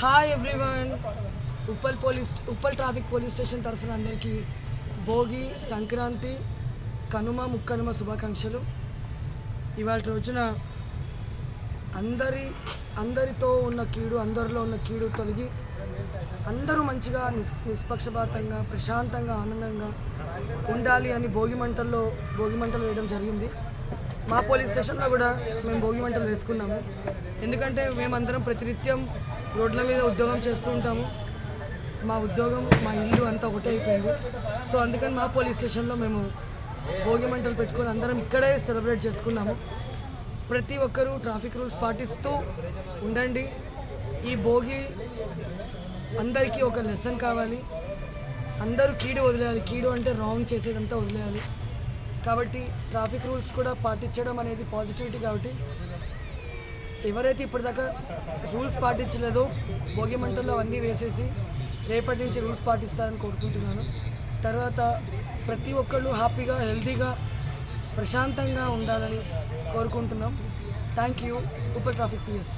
Hi everyone Uppal police Uppal traffic police station తరఫున అందరికీ భోగి సంక్రాంతి కనుమ ముక్కనుమ శుభాకాంక్షలు. ఇవాళ రోజున అందరి అందరితో ఉన్న కీడు అందరిలో ఉన్న కీడు తొలగి అందరూ మంచిగా నిస్ నిష్పక్షపాతంగా ప్రశాంతంగా ఆనందంగా ఉండాలి అని భోగి మంటల్లో భోగి మంటలు వేయడం జరిగింది. మా పోలీస్ స్టేషన్లో కూడా మేము భోగి మంటలు వేసుకున్నాము. ఎందుకంటే మేమందరం ప్రతినిత్యం రోడ్ల మీద ఉద్యోగం చేస్తూ ఉంటాము. మా ఉద్యోగం మా ఇల్లు అంతా ఒకటే అయిపోయింది. సో అందుకని మా పోలీస్ స్టేషన్లో మేము భోగి మంటలు పెట్టుకొని అందరం ఇక్కడే సెలబ్రేట్ చేసుకున్నాము. ప్రతి ఒక్కరూ ట్రాఫిక్ రూల్స్ పాటిస్తూ ఉండండి. ఈ భోగి అందరికీ ఒక లెసన్ కావాలి. అందరూ కీడు వదిలేయాలి. కీడు అంటే రాంగ్ చేసేదంతా వదిలేయాలి. కాబట్టి ట్రాఫిక్ రూల్స్ కూడా పాటించడం అనేది పాజిటివిటీ కాబట్టి ఎవరైతే ఇప్పటిదాకా రూల్స్ పాటించలేదో భోగి మంటల్లో అవన్నీ వేసేసి రేపటి నుంచి రూల్స్ పాటిస్తారని కోరుకుంటున్నాను. తర్వాత ప్రతి ఒక్కళ్ళు హ్యాపీగా హెల్తీగా ప్రశాంతంగా ఉండాలని కోరుకుంటున్నాం. Thank you. Super traffic PS.